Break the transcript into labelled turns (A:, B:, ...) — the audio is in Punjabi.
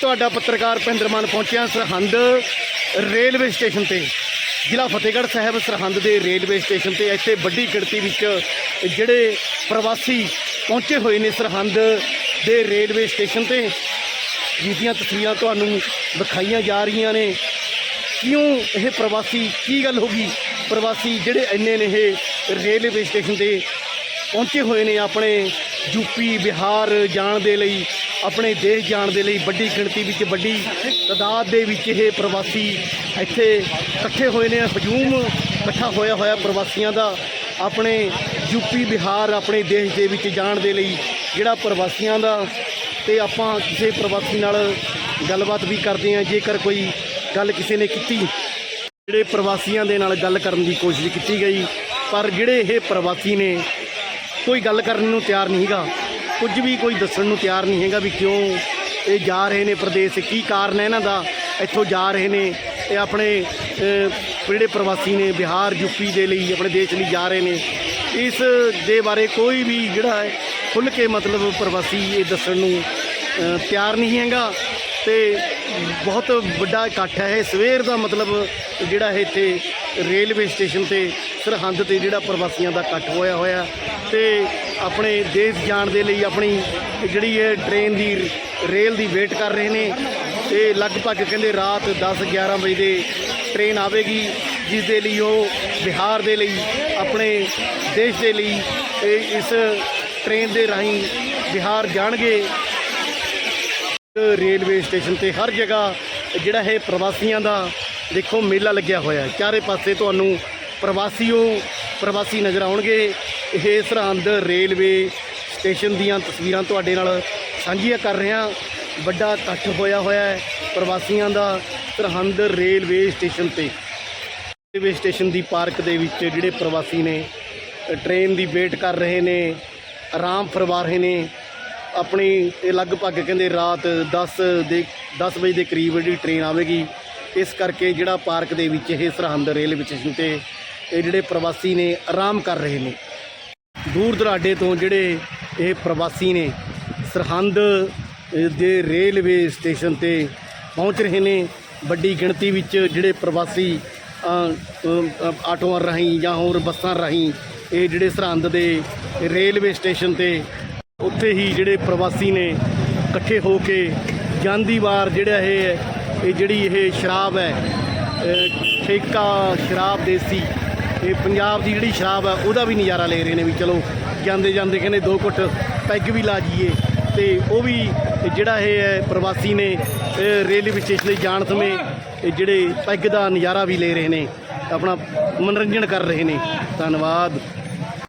A: ਤੁਹਾਡਾ ਪੱਤਰਕਾਰ ਭਿੰਦਰ ਮਾਨ ਪਹੁੰਚਿਆ ਸਰਹੰਦ ਰੇਲਵੇ ਸਟੇਸ਼ਨ ਤੇ। ਜ਼ਿਲ੍ਹਾ ਫਤਿਹਗੜ੍ਹ ਸਾਹਿਬ ਸਰਹੰਦ ਦੇ ਰੇਲਵੇ ਸਟੇਸ਼ਨ ਤੇ ਇੱਥੇ ਵੱਡੀ ਗਿਣਤੀ ਵਿੱਚ ਜਿਹੜੇ ਪ੍ਰਵਾਸੀ ਪਹੁੰਚੇ ਹੋਏ ਨੇ ਸਰਹੰਦ ਦੇ ਰੇਲਵੇ ਸਟੇਸ਼ਨ ਤੇ। ਜਿਸ ਦੀਆਂ ਤਸਵੀਰਾਂ ਤੁਹਾਨੂੰ ਦਿਖਾਈਆਂ ਜਾ ਰਹੀਆਂ ਨੇ। ਕਿਉਂ ਇਹ ਪ੍ਰਵਾਸੀ, ਕੀ ਗੱਲ ਹੋ ਗਈ? ਪ੍ਰਵਾਸੀ ਜਿਹੜੇ ਇੰਨੇ ਨੇ ਇਹ ਰੇਲਵੇ ਸਟੇਸ਼ਨ ਤੇ ਪਹੁੰਚੇ ਹੋਏ ਨੇ ਆਪਣੇ ਯੂਪੀ ਬਿਹਾਰ ਜਾਣ ਦੇ ਲਈ। ਆਪਣੇ ਦੇਸ਼ ਜਾਣ ਦੇ ਲਈ ਵੱਡੀ ਗਿਣਤੀ ਵਿੱਚ, ਵੱਡੀ ਤਾਦਾਦ ਦੇ ਵਿੱਚ ਇਹ ਪ੍ਰਵਾਸੀ ਇੱਥੇ ਇਕੱਠੇ ਹੋਏ ਨੇ, ਹਜੂਮ ਇਕੱਠਾ ਹੋਇਆ ਹੋਇਆ ਪ੍ਰਵਾਸੀਆਂ ਦਾ, ਆਪਣੇ ਯੂਪੀ ਬਿਹਾਰ, ਆਪਣੇ ਦੇਸ਼ ਦੇ ਵਿੱਚ ਜਾਣ ਦੇ ਲਈ ਜਿਹੜਾ ਪ੍ਰਵਾਸੀਆਂ ਦਾ, ਤੇ ਆਪਾਂ ਕਿਸੇ ਪ੍ਰਵਾਸੀ ਨਾਲ ਗੱਲਬਾਤ ਵੀ ਕਰਦੇ ਹਾਂ, ਜੇਕਰ ਕੋਈ ਗੱਲ ਕਿਸੇ ਨੇ ਕੀਤੀ। ਜਿਹੜੇ ਪ੍ਰਵਾਸੀਆਂ ਦੇ ਨਾਲ ਗੱਲ ਕਰਨ ਦੀ ਕੋਸ਼ਿਸ਼ ਕੀਤੀ ਗਈ, ਪਰ ਜਿਹੜੇ ਇਹ ਪ੍ਰਵਾਸੀ ਨੇ ਕੋਈ ਗੱਲ ਕਰਨ ਨੂੰ ਤਿਆਰ ਨਹੀਂ ਹੈਗਾ ਕੁਝ ਵੀ ਕੋਈ ਦੱਸਣ ਨੂੰ ਤਿਆਰ ਨਹੀਂ ਹੈਗਾ ਵੀ ਕਿਉਂ ਇਹ ਜਾ ਰਹੇ ਨੇ ਪ੍ਰਦੇਸ਼, ਕੀ ਕਾਰਨ ਹੈ ਇਹਨਾਂ ਦਾ? ਇੱਥੋਂ ਜਾ ਰਹੇ ਨੇ ਇਹ ਆਪਣੇ ਜਿਹੜੇ ਪ੍ਰਵਾਸੀ ਨੇ ਬਿਹਾਰ ਯੂਪੀ ਦੇ ਲਈ, ਆਪਣੇ ਦੇਸ਼ ਲਈ ਜਾ ਰਹੇ ਨੇ। ਇਸ ਦੇ ਬਾਰੇ ਕੋਈ ਵੀ ਜਿਹੜਾ ਹੈ, ਖੁੱਲ੍ਹ ਕੇ ਮਤਲਬ ਪ੍ਰਵਾਸੀ ਇਹ ਦੱਸਣ ਨੂੰ ਤਿਆਰ ਨਹੀਂ ਹੈਗਾ। ਤੇ ਬਹੁਤ ਵੱਡਾ ਇਕੱਠ ਹੈ। ਇਹ ਸਵੇਰ ਦਾ ਮਤਲਬ ਜਿਹੜਾ ਹੈ ਇੱਥੇ ਰੇਲਵੇ ਸਟੇਸ਼ਨ ਤੇ ਸਰਹੰਦ ਤੇ ਜਿਹੜਾ ਪ੍ਰਵਾਸੀਆਂ ਦਾ ਇਕੱਠ ਹੋਇਆ ਹੋਇਆ ਤੇ ਆਪਣੇ ਦੇਸ਼ ਜਾਣ ਦੇ ਲਈ ਆਪਣੀ ਜਿਹੜੀ ਇਹ ਟ੍ਰੇਨ ਦੀ ਰੇਲ ਦੀ ਵੇਟ ਕਰ ਰਹੇ ਨੇ ਤੇ ਲਗਭਗ ਕਹਿੰਦੇ ਰਾਤ 10 11 ਵਜੇ ਦੇ ਟ੍ਰੇਨ ਆਵੇਗੀ, ਜਿਸ ਦੇ ਲਈ ਉਹ ਬਿਹਾਰ ਦੇ ਲਈ, ਆਪਣੇ ਦੇਸ਼ ਦੇ ਲਈ ਇਹ ਇਸ ਟ੍ਰੇਨ ਦੇ ਰਾਹੀਂ ਬਿਹਾਰ ਜਾਣਗੇ। ਰੇਲਵੇ ਸਟੇਸ਼ਨ ਤੇ ਹਰ ਜਗ੍ਹਾ ਜਿਹੜਾ ਹੈ ਪ੍ਰਵਾਸੀਆਂ ਦਾ ਦੇਖੋ ਮੇਲਾ ਲੱਗਿਆ ਹੋਇਆ ਚਾਰੇ ਪਾਸੇ ਤੁਹਾਨੂੰ ਪ੍ਰਵਾਸੀਓ ਪ੍ਰਵਾਸੀ ਨਜ਼ਰ ਆਉਣਗੇ। ਇਹ ਸਰਹੰਦ ਰੇਲਵੇ ਸਟੇਸ਼ਨ ਦੀਆਂ ਤਸਵੀਰਾਂ ਤੁਹਾਡੇ ਨਾਲ ਸਾਂਝੀਆਂ ਕਰ ਰਿਹਾ ਵੱਡਾ ਇਕੱਠ ਹੋਇਆ ਹੋਇਆ ਹੈ ਪ੍ਰਵਾਸੀਆਂ ਦਾ ਸਰਹੰਦ ਰੇਲਵੇ ਸਟੇਸ਼ਨ ਤੇ। ਰੇਲਵੇ ਸਟੇਸ਼ਨ ਦੀ ਪਾਰਕ ਦੇ ਵਿੱਚ ਜਿਹੜੇ ਪ੍ਰਵਾਸੀ ਨੇ ਅ, ਟ੍ਰੇਨ ਦੀ ਵੇਟ ਕਰ ਰਹੇ ਨੇ ਆਰਾਮ ਫਰਵਾ ਰਹੇ ਨੇ। ਆਪਣੀ ਲਗਭਗ ਕਹਿੰਦੇ ਰਾਤ 10 ਦੇ 10 ਵਜੇ ਦੇ ਕਰੀਬ ਜਿਹੜੀ ਟ੍ਰੇਨ ਆਵੇਗੀ ਇਸ ਕਰਕੇ ਜਿਹੜਾ ਪਾਰਕ ਦੇ ਵਿੱਚ ਇਹ ਸਰਹੰਦ ਰੇਲਵੇ ਸਟੇਸ਼ਨ ਤੇ ਇਹ ਜਿਹੜੇ ਪ੍ਰਵਾਸੀ ਨੇ ਆਰਾਮ ਕਰ ਰਹੇ ਨੇ। ਦੂਰ ਦਰਾਡੇ ਤੋਂ ਜਿਹੜੇ ਇਹ ਪ੍ਰਵਾਸੀ ਨੇ, ਸਰਹੰਦ ਦੇ ਰੇਲਵੇ ਸਟੇਸ਼ਨ ਤੇ ਪਹੁੰਚ ਰਹੇ ਨੇ। ਵੱਡੀ ਗਿਣਤੀ ਵਿੱਚ ਜਿਹੜੇ ਪ੍ਰਵਾਸੀ ਆਟੋਆਂ ਰਾਹੀਂ ਜਾਂ ਹੋਰ ਬੱਸਾਂ ਰਾਹੀਂ ਇਹ ਜਿਹੜੇ ਸਰਹੰਦ ਦੇ ਰੇਲਵੇ ਸਟੇਸ਼ਨ ਤੇ ਉੱਥੇ ਹੀ ਜਿਹੜੇ ਪ੍ਰਵਾਸੀ ਨੇ ਇਕੱਠੇ ਹੋ ਕੇ ਜਾਂਦੀ ਵਾਰ ਜਿਹੜਾ ਇਹ ਇਹ ਜਿਹੜੀ ਇਹ ਸ਼ਰਾਬ ਹੈ ਠੇਕਾ ਸ਼ਰਾਬ ਦੇਸੀ ਇਹ ਪੰਜਾਬ ਦੀ ਜਿਹੜੀ ਸ਼ਰਾਬ ਹੈ ਉਹਦਾ ਵੀ ਨਜ਼ਾਰਾ ਲੈ ਰਹੇ ਨੇ ਵੀ ਚਲੋ ਜਾਂਦੇ ਜਾਂਦੇ ਕਹਿੰਦੇ ਦੋ ਘੁੱਟ ਪੈਗ ਵੀ ਲਾ ਜੀਏ ਤੇ ਉਹ ਵੀ ਜਿਹੜਾ ਇਹ ਹੈ, ਪ੍ਰਵਾਸੀ ਨੇ ਰੇਲਵੇ ਸਟੇਸ਼ਨ ਤੇ ਜਾਣ ਸਮੇਂ ਜਿਹੜੇ ਪੈਗ ਦਾ ਨਜ਼ਾਰਾ ਵੀ ਲੈ ਰਹੇ ਨੇ, ਆਪਣਾ ਮਨੋਰੰਜਨ ਕਰ ਰਹੇ ਨੇ। ਧੰਨਵਾਦ।